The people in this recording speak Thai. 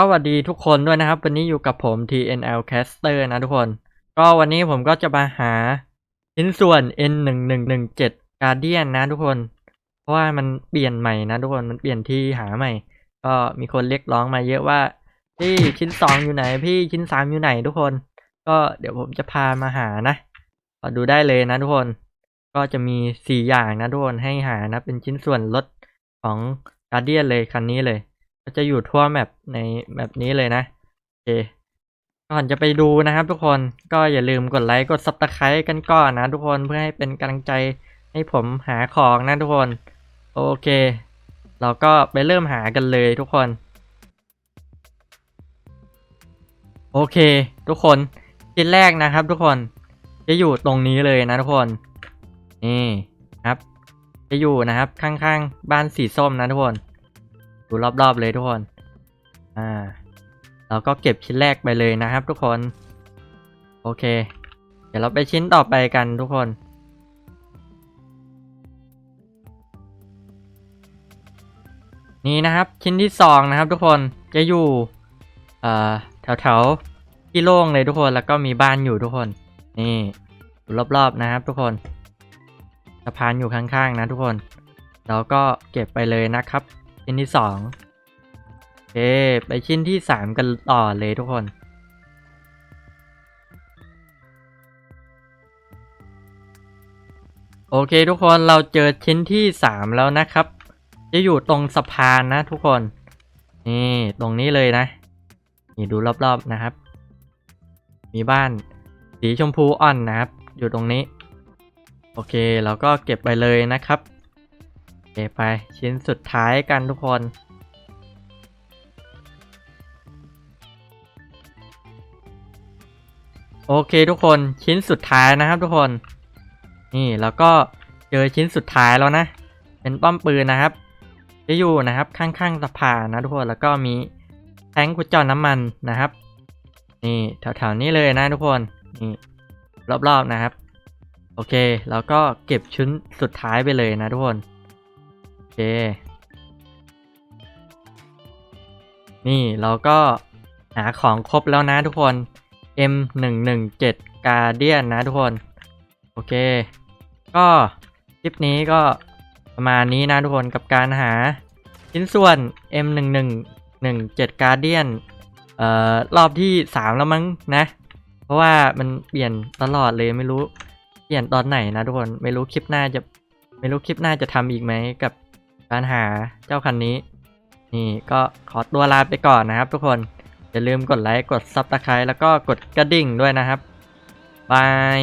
สวัสดีทุกคนด้วยนะครับ วันนี้อยู่กับผม TNL Caster นะทุกคน ก็วันนี้ผมก็จะมาหาชิ้นส่วน N1117 Guardian นะทุกคน เพราะว่ามันเปลี่ยนใหม่นะทุกคนมันเปลี่ยนที่หาใหม่ ก็มีคนเรียกร้องมาเยอะว่า พี่ชิ้นสองอยู่ไหน พี่ชิ้นสามอยู่ไหนทุกคน ก็เดี๋ยวผมจะพามาหานะก็ดูได้เลยนะทุกคน ก็จะมีสี่อย่างนะทุกคนให้หานะเป็นชิ้นส่วนรถของ Guardian เลยคันนี้เลย ก็จะอยู่ทั่วแมปในแมปนี้เลยนะโอเคก่อนจะไปดูนะครับทุกคนก็อย่าลืมกดไลค์กดซับสไครต์กันก่อนนะทุกคนเพื่อให้เป็นกำลังใจให้ผมหาของนะทุกคน โอเค เราก็ไปเริ่มหากันเลยทุกคน โอเค ทุกคนชิ้นแรกนะครับ ทุกคนจะอยู่ตรงนี้เลยนะทุกคนนี่ครับ จะอยู่นะครับข้างๆ บ้านสีส้มนะทุกคน ดูรอบๆเลยทุกคน อ่า เราก็เก็บชิ้นแรกไปเลยนะครับ ทุกคน โอเค เดี๋ยวเราไปชิ้นต่อไปกันทุกคนนี่นะครับชิ้นที่สองนะครับ ทุกคนจะอยู่เอ่อแถวๆที่โล่งเลยทุกคนแล้วก็มีบ้านอยู่ทุกคน นี่ดูรอบๆนะครับ ทุกคนสะพานอยู่ข้างๆนะทุกคน เราก็เก็บไปเลยนะครับ ชิ้นที่สองโอเคไปชิ้นที่สามกันต่อเลยทุกคน โอเคทุกคนเราเจอชิ้นที่สามแล้วนะครับ จะอยู่ตรงสะพานนะทุกคน นี่ตรงนี้เลยนะ นี่ดูรอบๆนะครับ มีบ้านสีชมพูอ่อนนะครับ อยู่ตรงนี้ โอเคเราก็เก็บไปเลยนะครับ ไป ชิ้นสุดท้ายกันทุกคนโอเคทุกคนชิ้นสุดท้ายนะครับทุกคน นี่แล้วก็เจอชิ้นสุดท้ายแล้วนะ เป็นป้อมปืนนะครับ จะอยู่นะครับข้างๆสะพานนะทุกคนแล้วก็มีแทงกุญจอน้ำมันนะครับ นี่แถวๆนี้เลยนะทุกคนนี่รอบๆนะครับ โอเค แล้วก็เก็บชิ้นสุดท้ายไปเลยนะทุกคน นี่เราก็หาของครบแล้วนะทุกคน M 1 1 7 Guardian นะทุกคน โอเค ก็คลิปนี้ก็ประมาณนี้นะทุกคนกับการหาชิ้นส่วน M 1 1 1 7 Guardian เอ่อรอบที่ 3 แล้วมั้งนะ เพราะว่ามันเปลี่ยนตลอดเลยไม่รู้เปลี่ยนตอนไหนนะทุกคน ไม่รู้คลิปหน้าจะ ไม่รู้คลิปหน้าจะทำอีกไหมกับ การหาเจ้าคันนี้ นี่ก็ขอตัวลาไปก่อนนะครับทุกคน อย่าลืมกดไลค์ กดซับสไครต์แล้วก็กดกระดิ่งด้วยนะครับบาย